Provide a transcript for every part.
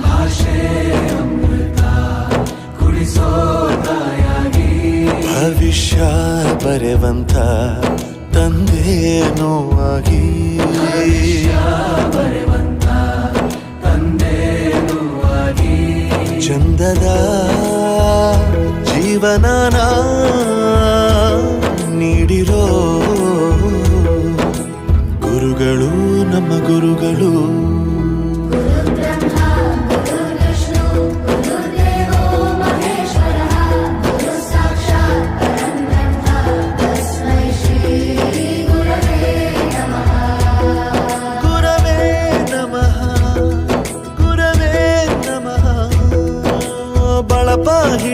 ಭಾಷೆ ಅಮೃತ ಕುಡಿಸೋ ತಾಯಾಗಿ. ಭವಿಷ್ಯ ಬರೆವಂತ ತಂದೆ ನೋವಾಗಿ. ಚಂದದ ಜೀವನನ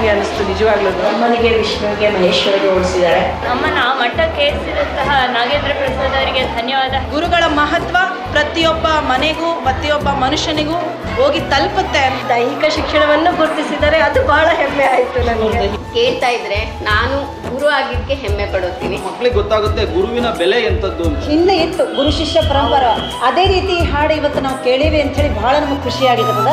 ಹೋದಂಗೆ ಅನಿಸ್ತು ನಿಜವಾಗ್ಲೂ. ಅಮ್ಮನಿಗೆ ವಿಷ್ಣುವಿಗೆ ಮಹೇಶ್ವರಿಗೆ ಓಡಿಸಿದ್ದಾರೆ ಅಮ್ಮನ ಮಟ್ಟಕ್ಕೆ ಏರಿಸಿದಂತಹ ನಾಗೇಂದ್ರ ಪ್ರಸಾದ್ ಅವರಿಗೆ ಧನ್ಯವಾದ. ಗುರುಗಳ ಮಹತ್ವ ಪ್ರತಿಯೊಬ್ಬ ಮನೆಗೂ ಪ್ರತಿಯೊಬ್ಬ ಮನುಷ್ಯನಿಗೂ ಹೋಗಿ ತಲುಪುತ್ತೆ. ದೈಹಿಕ ಶಿಕ್ಷಣವನ್ನು ಗುರುತಿಸಿದರೆ ಅದು ಬಹಳ ಹೆಮ್ಮೆ ಆಯ್ತು ನನಗೆ. ಕೇಳ್ತಾ ಇದ್ರೆ ನಾನು ಗುರು ಆಗಿದ್ದಕ್ಕೆ ಹೆಮ್ಮೆ ಪಡುತ್ತೀನಿ. ಮಕ್ಳಿಗೆ ಗೊತ್ತಾಗುತ್ತೆ ಗುರುವಿನ ಬೆಲೆ ಎಂತದ್ದು ಅಂತ. ಹಿಂದೆ ಇತ್ತು ಗುರು ಶಿಷ್ಯ ಪರಂಪರ. ಅದೇ ರೀತಿ ಹಾಡು ಇವತ್ತು ನಾವು ಕೇಳೀವಿ ಅಂತ ಹೇಳಿ ಬಹಳ ನಮಗೆ ಖುಷಿಯಾಗಿರ್ತದ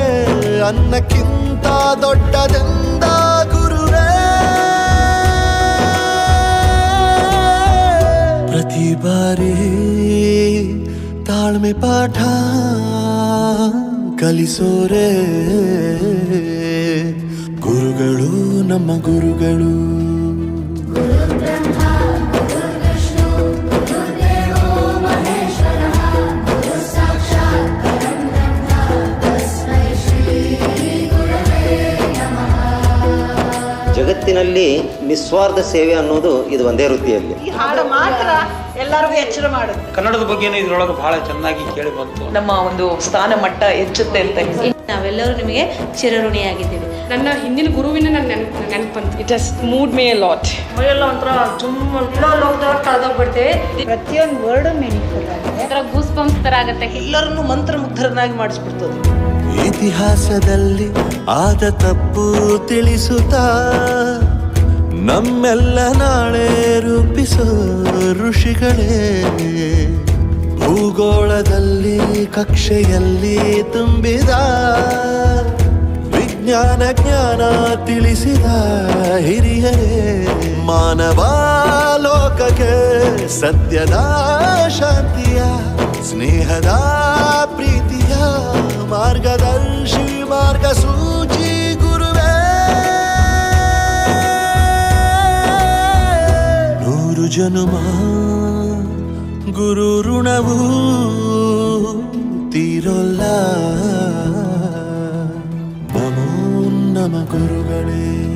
ಅನ್ನಕ್ಕಿಂತ ದೊಡ್ಡದೆಂದ ಗುರುವೇ ಪ್ರತಿ ಬಾರಿ ತಾಳ್ಮೆ ಪಾಠ ಕಲಿಸೋರೆ? ಗುರುಗಳು ನಮ್ಮ ಗುರುಗಳು. ಜಗತ್ತಿನಲ್ಲಿ ನಿಸ್ವಾರ್ಥ ಸೇವೆ ಅನ್ನೋದು ಇದು ಒಂದೇ ವೃತ್ತಿಯಲ್ಲಿ. ಈ ಹಾಡು ಮಾತ್ರ ಎಲ್ಲರಿಗೂ ಎಚ್ಚರ ಮಾಡುತ್ತೆ ಕನ್ನಡದ ಬಗ್ಗೆನೇ ಇದ್ರೊಳಗೆ ಬಹಳ ಚೆನ್ನಾಗಿ ಕೇಳಿ ಬಂತು. ನಮ್ಮ ಒಂದು ಸ್ಥಾನ ಮಟ್ಟ ಹೆಚ್ಚುತ್ತೆ ಅಂತ ನಾವೆಲ್ಲರೂ ನಿಮಗೆ ಚಿರಋಣಿಯಾಗಿದ್ದೀವಿ. ನನ್ನ ಹಿಂದಿನ ಗುರುವಿನ ನನ್ನ ನೆನಪು ನೆನಪಂತು. It has moved me lot ಮೈಯೆಲ್ಲ ಒಂಥರ ತುಂಬ ಲೋಕದವ್ರು ಕಳೆದೋಗ್ಬಿಡ್ತೇವೆ ಪ್ರತಿಯೊಂದು ವರ್ಡು ಮೀನಿಂಗ್ಫುಲ್ ಆಗಿದೆ ಒಂಥರ ಗೂಸ್ ಬಂಪ್ಸ್ ತರ ಆಗತ್ತೆ. ಎಲ್ಲರನ್ನೂ ಮಂತ್ರಮುಗ್ಧರನ್ನಾಗಿ ಮಾಡಿಸ್ಬಿಡ್ತದೆ. ಇತಿಹಾಸದಲ್ಲಿ ಆದ ತಪ್ಪು ತಿಳಿಸುತ್ತಾ ನಮ್ಮೆಲ್ಲ ನಾಳೆ ರೂಪಿಸೋ ಋಷಿಗಳೇ. ಭೂಗೋಳದಲ್ಲಿ, ಕಕ್ಷೆಯಲ್ಲಿ ತುಂಬಿದ ವಿಜ್ಞಾನ ಜ್ಞಾನ ತಿಳಿಸಿದ ಹಿರಿಯರೇ. ಮಾನವ ಲೋಕಕ್ಕೆ ಸತ್ಯದ ಶಾಂತಿಯ, ಸ್ನೇಹದ ಪ್ರೀತಿಯ ಜನುಮ ಗುರು ಋಣವು ತೀರೋಲ್ಲ. ನಮೋ ನಮ ಗುರುಗಳೇ.